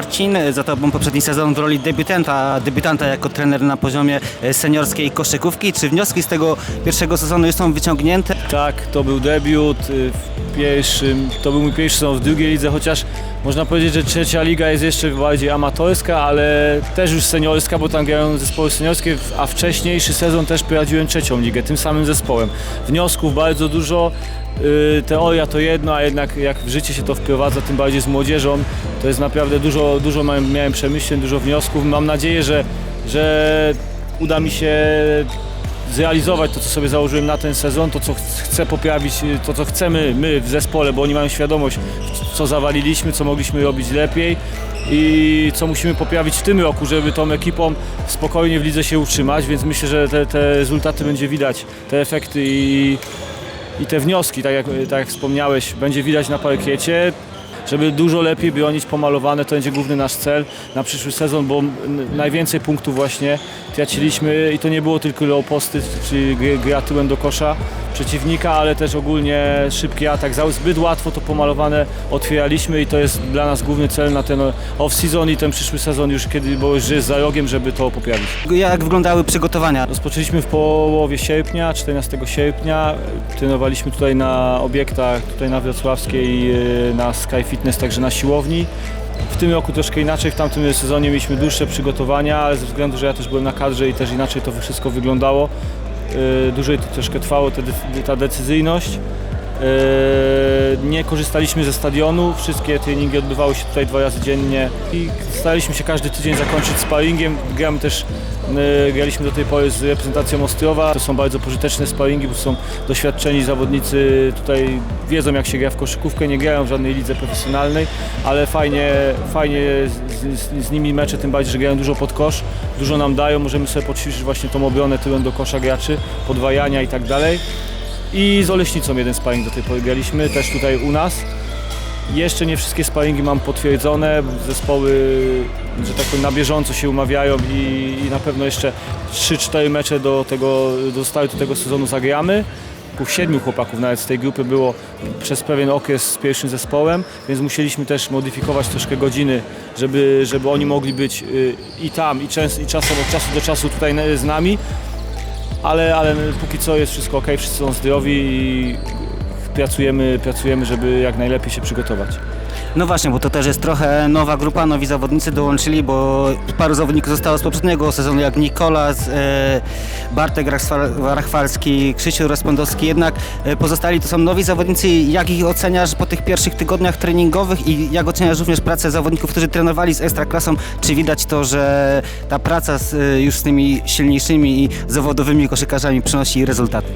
Marcin, za tobą poprzedni sezon w roli debiutanta, debiutanta jako trener na poziomie e, seniorskiej koszykówki. Czy wnioski z tego pierwszego sezonu już są wyciągnięte? Tak, to był debiut y, w pierwszym, to był mój pierwszy sezon w drugiej lidze, chociaż można powiedzieć, że trzecia liga jest jeszcze bardziej amatorska, ale też już seniorska, bo tam grają zespoły seniorskie, a wcześniejszy sezon też prowadziłem trzecią ligę, tym samym zespołem. Wniosków bardzo dużo, y, teoria to jedno, a jednak jak w życie się to wprowadza, tym bardziej z młodzieżą, to jest naprawdę dużo, dużo miałem, przemyśleń, dużo wniosków. Mam nadzieję, że, że uda mi się zrealizować to, co sobie założyłem na ten sezon, to, co ch- chcę poprawić, y, to, co chcemy my w zespole, bo oni mają świadomość, co zawaliliśmy, co mogliśmy robić lepiej i co musimy poprawić w tym roku, żeby tą ekipą spokojnie w lidze się utrzymać, więc myślę, że te, te rezultaty będzie widać, te efekty i, i te wnioski, tak jak, tak jak wspomniałeś, będzie widać na parkiecie. Żeby dużo lepiej bronić pomalowane, to będzie główny nasz cel na przyszły sezon, bo najwięcej punktów właśnie traciliśmy i to nie było tylko low posty, czyli gra tyłem do kosza przeciwnika, ale też ogólnie szybki atak. Za- Zbyt łatwo to pomalowane otwieraliśmy i to jest dla nas główny cel na ten off-season i ten przyszły sezon już kiedy, bo już jest za rogiem, żeby to poprawić. Jak wyglądały przygotowania? Rozpoczęliśmy w połowie sierpnia, 14 sierpnia. Trenowaliśmy tutaj na obiektach, tutaj na Wrocławskiej, e, na Sky Fitness, także na siłowni. W tym roku troszkę inaczej, w tamtym sezonie mieliśmy dłuższe przygotowania, ale ze względu, że ja też byłem na kadrze i też inaczej to wszystko wyglądało, dłużej to troszkę trwało ta decyzyjność. E, Nie korzystaliśmy ze stadionu, wszystkie treningi odbywały się tutaj dwa razy dziennie i staraliśmy się każdy tydzień zakończyć sparingiem. Gramy też, e, graliśmy do tej pory z reprezentacją Ostrowa. To są bardzo pożyteczne sparingi, bo są doświadczeni zawodnicy tutaj wiedzą jak się gra w koszykówkę, nie grają w żadnej lidze profesjonalnej, ale fajnie, fajnie z, z, z nimi mecze, tym bardziej, że grają dużo pod kosz, dużo nam dają, możemy sobie podćwiczyć właśnie tą obronę tyłem do kosza graczy, podwajania i tak dalej. I z Oleśnicą jeden sparring do tej pory graliśmy, też tutaj u nas. Jeszcze nie wszystkie sparingi mam potwierdzone, zespoły, że tak powiem, na bieżąco się umawiają i, i na pewno jeszcze 3-4 mecze do tego, do tego sezonu zagramy. Pół siedmiu chłopaków nawet z tej grupy było przez pewien okres z pierwszym zespołem, więc musieliśmy też modyfikować troszkę godziny, żeby, żeby oni mogli być y, i tam, i, i czasem od czasu do czasu tutaj z nami ale, ale póki co jest wszystko ok, wszyscy są zdrowi i pracujemy, pracujemy, żeby jak najlepiej się przygotować. No właśnie, bo to też jest trochę nowa grupa, nowi zawodnicy dołączyli, bo paru zawodników zostało z poprzedniego sezonu, jak Nikolas, e, Bartek Rachwal- Rachwalski, Krzysiu Respondowski, jednak e, pozostali to są nowi zawodnicy. Jak ich oceniasz po tych pierwszych tygodniach treningowych i jak oceniasz również pracę zawodników, którzy trenowali z Ekstraklasą? Czy widać to, że ta praca z, e, już z tymi silniejszymi i zawodowymi koszykarzami przynosi rezultaty?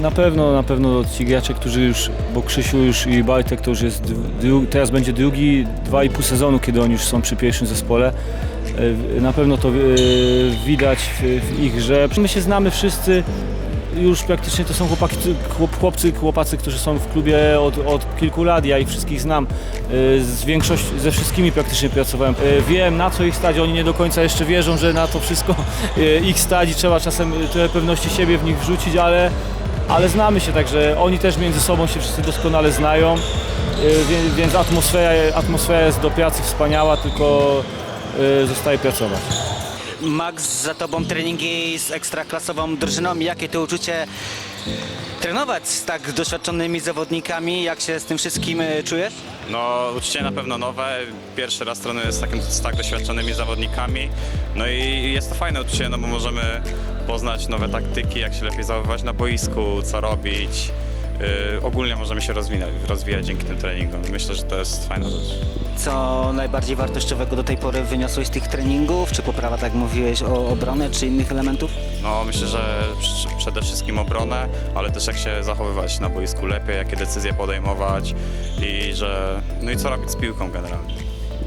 Na pewno, na pewno ci gracze, którzy już, bo Krzysiu już i Bartek to już jest, teraz będzie drugi, dwa i pół sezonu, kiedy oni już są przy pierwszym zespole. Na pewno to e, widać w, ich grze. My się znamy wszyscy, już praktycznie to są chłopaki, chłop, chłopcy, chłopacy, którzy są w klubie od, od kilku lat, ja ich wszystkich znam. E, Z większość, ze wszystkimi praktycznie pracowałem. E, Wiem na co ich stać, oni nie do końca jeszcze wierzą, że na to wszystko ich stać i trzeba czasem trochę pewności siebie w nich wrzucić, ale ale znamy się, także oni też między sobą się wszyscy doskonale znają, więc atmosfera, atmosfera jest do pracy wspaniała, tylko zostaje pracować. Max, za tobą treningi z ekstraklasową drużyną. Jakie to uczucie trenować z tak doświadczonymi zawodnikami? Jak się z tym wszystkim e, czujesz? No, uczucie na pewno nowe. Pierwszy raz trenuję z, takim, z tak doświadczonymi zawodnikami. No i jest to fajne uczucie, no bo możemy poznać nowe taktyki, jak się lepiej zachowywać na boisku, co robić. Yy, ogólnie możemy się rozwinąć, rozwijać dzięki tym treningom. Myślę, że to jest fajna rzecz. Co najbardziej wartościowego do tej pory wyniosłeś z tych treningów? Czy poprawa, tak jak mówiłeś, o obronę, czy innych elementów? No, myślę, że przy- przede wszystkim obronę, ale też jak się zachowywać na boisku lepiej, jakie decyzje podejmować i że... No i co robić z piłką generalnie.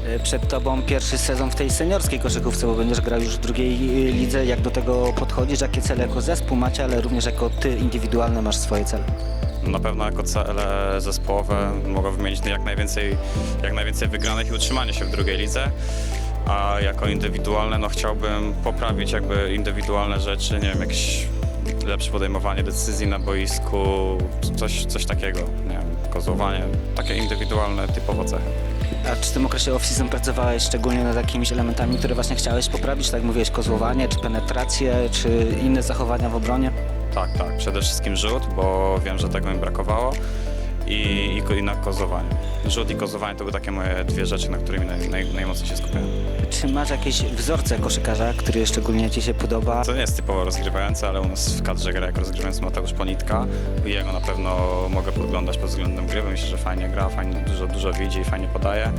E, Przed tobą pierwszy sezon w tej seniorskiej koszykówce, bo będziesz grał już w drugiej e, lidze. Jak do tego podchodzisz? Jakie cele jako zespół macie, ale również jako ty indywidualne masz swoje cele? Na pewno jako cele zespołowe mogę wymienić jak najwięcej, jak najwięcej wygranych i utrzymanie się w drugiej lidze. A jako indywidualne, no chciałbym poprawić jakby indywidualne rzeczy, nie wiem, jakieś lepsze podejmowanie decyzji na boisku, coś, coś takiego, nie wiem, kozłowanie, takie indywidualne typowo cechy. A czy w tym okresie off-season pracowałeś szczególnie nad jakimiś elementami, które właśnie chciałeś poprawić? Tak jak mówiłeś, kozłowanie, czy penetrację, czy inne zachowania w obronie? Tak, tak, przede wszystkim rzut, bo wiem, że tego mi brakowało i, i, ko- i na kozowanie. Rzut i kozowanie to były takie moje dwie rzeczy, na którymi naj, naj, najmocniej się skupiałem. Czy masz jakieś wzorce koszykarza, który szczególnie Ci się podoba? To nie jest typowo rozgrywający, ale u nas w kadrze gra jako rozgrywający Mateusz Ponitka i jego na pewno mogę podglądać pod względem gry, bo myślę, że fajnie gra, fajnie, dużo, dużo widzi i fajnie podaje.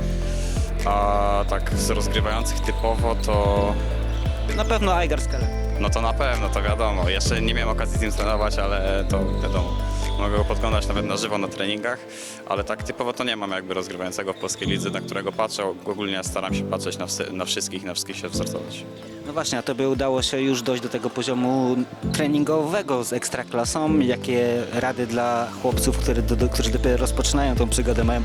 A tak z rozgrywających typowo to Na pewno Aigar Skele. No to na pewno, to wiadomo. Jeszcze nie miałem okazji z nim trenować, ale to wiadomo. Mogę go podglądać nawet na żywo na treningach, ale tak typowo to nie mam jakby rozgrywającego w polskiej lidze, na którego patrzę. Ogólnie staram się patrzeć na, na wszystkich i na wszystkich się wzorcować. No właśnie, a Tobie udało się już dojść do tego poziomu treningowego z ekstraklasą. Jakie rady dla chłopców, do, którzy dopiero rozpoczynają tą przygodę, mają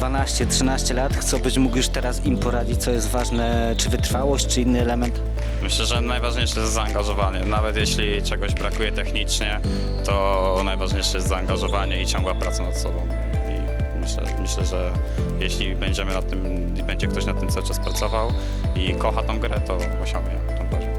12-13 lat, co byś mógł już teraz im poradzić, co jest ważne, czy wytrwałość, czy inny element? Myślę, że najważniejsze jest zaangażowanie. Nawet jeśli czegoś brakuje technicznie, to najważniejsze jest zaangażowanie i ciągła praca nad sobą. I myślę, myślę, że jeśli będziemy nad tym, będzie ktoś nad tym cały czas pracował i kocha tą grę, to osiągnie tą poziom.